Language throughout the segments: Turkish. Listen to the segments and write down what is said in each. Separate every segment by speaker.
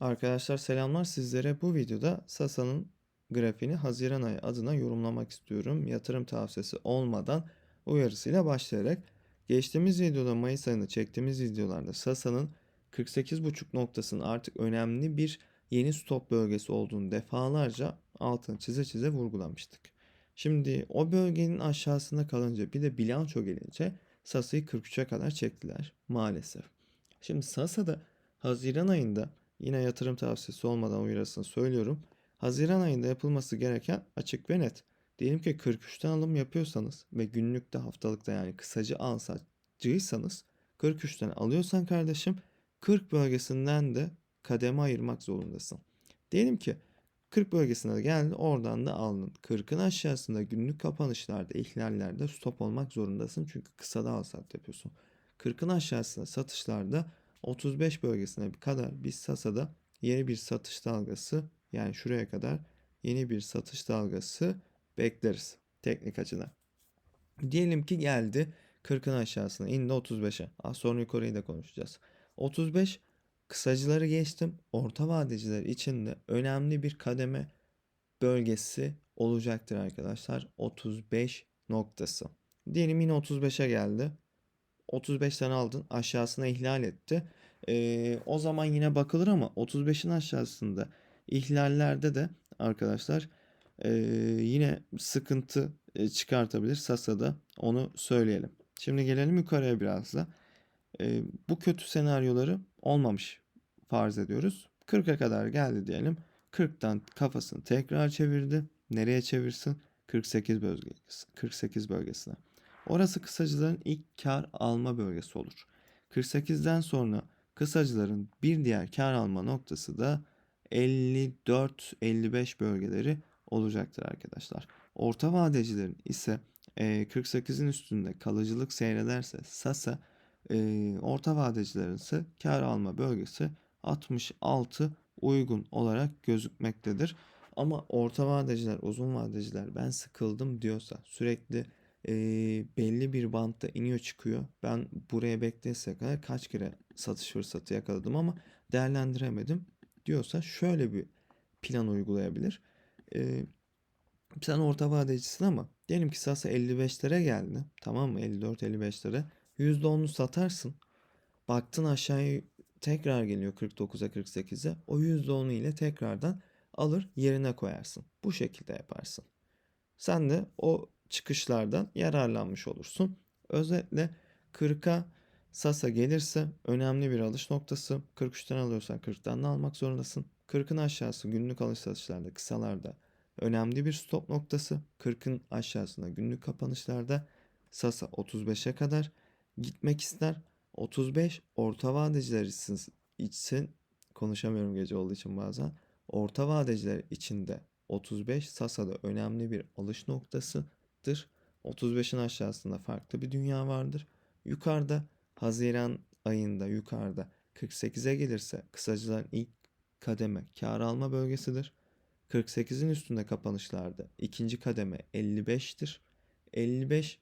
Speaker 1: Arkadaşlar selamlar sizlere bu videoda Sasa'nın grafiğini Haziran ayı adına yorumlamak istiyorum. Yatırım tavsiyesi olmadan uyarısıyla başlayarak. Geçtiğimiz videoda Mayıs ayında çektiğimiz videolarda Sasa'nın 48.5 noktasının artık önemli bir yeni stop bölgesi olduğunu defalarca altını çize çize vurgulamıştık. Şimdi o bölgenin aşağısında kalınca bir de bilanço gelince Sasa'yı 43'e kadar çektiler maalesef. Şimdi Sasa'da Haziran ayında yine yatırım tavsiyesi olmadan uyarısını söylüyorum. Haziran ayında yapılması gereken açık ve net. Diyelim ki 43'ten alım yapıyorsanız ve günlükte haftalıkta yani kısacı alsacıysanız 43'ten alıyorsan kardeşim 40 bölgesinden de kademe ayırmak zorundasın. Diyelim ki 40 bölgesine geldi oradan da aldın. 40'ın aşağısında günlük kapanışlarda ihlallerde stop olmak zorundasın. Çünkü kısada al sat yapıyorsun. 40'ın aşağısında satışlarda 35 bölgesine kadar biz Sasa'da yeni bir satış dalgası yani şuraya kadar yeni bir satış dalgası bekleriz teknik açıdan. Diyelim ki geldi 40'ın aşağısına indi 35'e. Az sonra yukarıyı da konuşacağız. 35 kısacıları geçtim. Orta vadeciler için de önemli bir kademe bölgesi olacaktır arkadaşlar. 35 noktası. Diyelim yine 35'e geldi. 35'ten aldın aşağısına ihlal etti. Ee, o zaman yine bakılır ama 35'in aşağısında ihlallerde de arkadaşlar ee, yine sıkıntı e, çıkartabilir Sasa'da onu söyleyelim. Şimdi gelelim yukarıya biraz da. Ee, bu kötü senaryoları olmamış farz ediyoruz. 40'a kadar geldi diyelim. 40'tan kafasını tekrar çevirdi. Nereye çevirsin? 48 bölgesi, 48 bölgesine. Orası kısacıların ilk kar alma bölgesi olur. 48'den sonra kısacıların bir diğer kar alma noktası da 54-55 bölgeleri olacaktır arkadaşlar. Orta vadecilerin ise 48'in üstünde kalıcılık seyrederse Sasa e, orta vadecilerin ise kar alma bölgesi 66 uygun olarak gözükmektedir. Ama orta vadeciler, uzun vadeciler ben sıkıldım diyorsa sürekli e, belli bir bantta iniyor çıkıyor. Ben buraya beklesek kadar kaç kere satış fırsatı yakaladım ama değerlendiremedim diyorsa şöyle bir plan uygulayabilir. E, sen orta vadecisin ama diyelim ki Sasa 55'lere geldi. Tamam mı? 54-55'lere. %10'u satarsın. Baktın aşağıya tekrar geliyor 49'a 48'e. O %10'u ile tekrardan alır yerine koyarsın. Bu şekilde yaparsın. Sen de o çıkışlardan yararlanmış olursun. Özetle 40'a Sasa gelirse önemli bir alış noktası. 43'ten alıyorsan 40'tan da almak zorundasın. 40'ın aşağısı günlük alış satışlarda kısalarda önemli bir stop noktası. 40'ın aşağısında günlük kapanışlarda Sasa 35'e kadar gitmek ister. 35 orta vadeciler için, konuşamıyorum gece olduğu için bazen. Orta vadeciler için de 35 Sasa'da önemli bir alış noktasıdır. 35'in aşağısında farklı bir dünya vardır. Yukarıda Haziran ayında yukarıda 48'e gelirse kısacıların ilk kademe kar alma bölgesidir. 48'in üstünde kapanışlarda ikinci kademe 55'tir. 55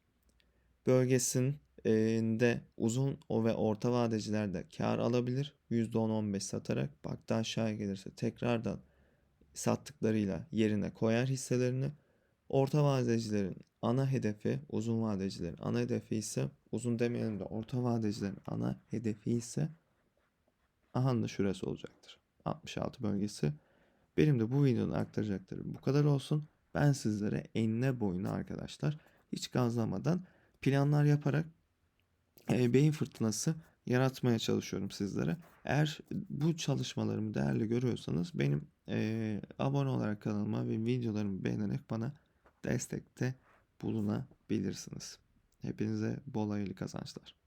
Speaker 1: bölgesinde uzun o ve orta vadecilerde kar alabilir. %10-15 satarak baktı aşağıya gelirse tekrardan sattıklarıyla yerine koyar hisselerini. Orta vadecilerin ana hedefi, uzun vadecilerin ana hedefi ise uzun demeyelim de orta vadecilerin ana hedefi ise aha da şurası olacaktır. 66 bölgesi. Benim de bu videonun aktaracaklarım bu kadar olsun. Ben sizlere enine boyuna arkadaşlar hiç gazlamadan planlar yaparak e, beyin fırtınası yaratmaya çalışıyorum sizlere. Eğer bu çalışmalarımı değerli görüyorsanız benim e, abone olarak kanalıma ve videolarımı beğenerek bana destekte bulunabilirsiniz. Hepinize bol hayırlı kazançlar.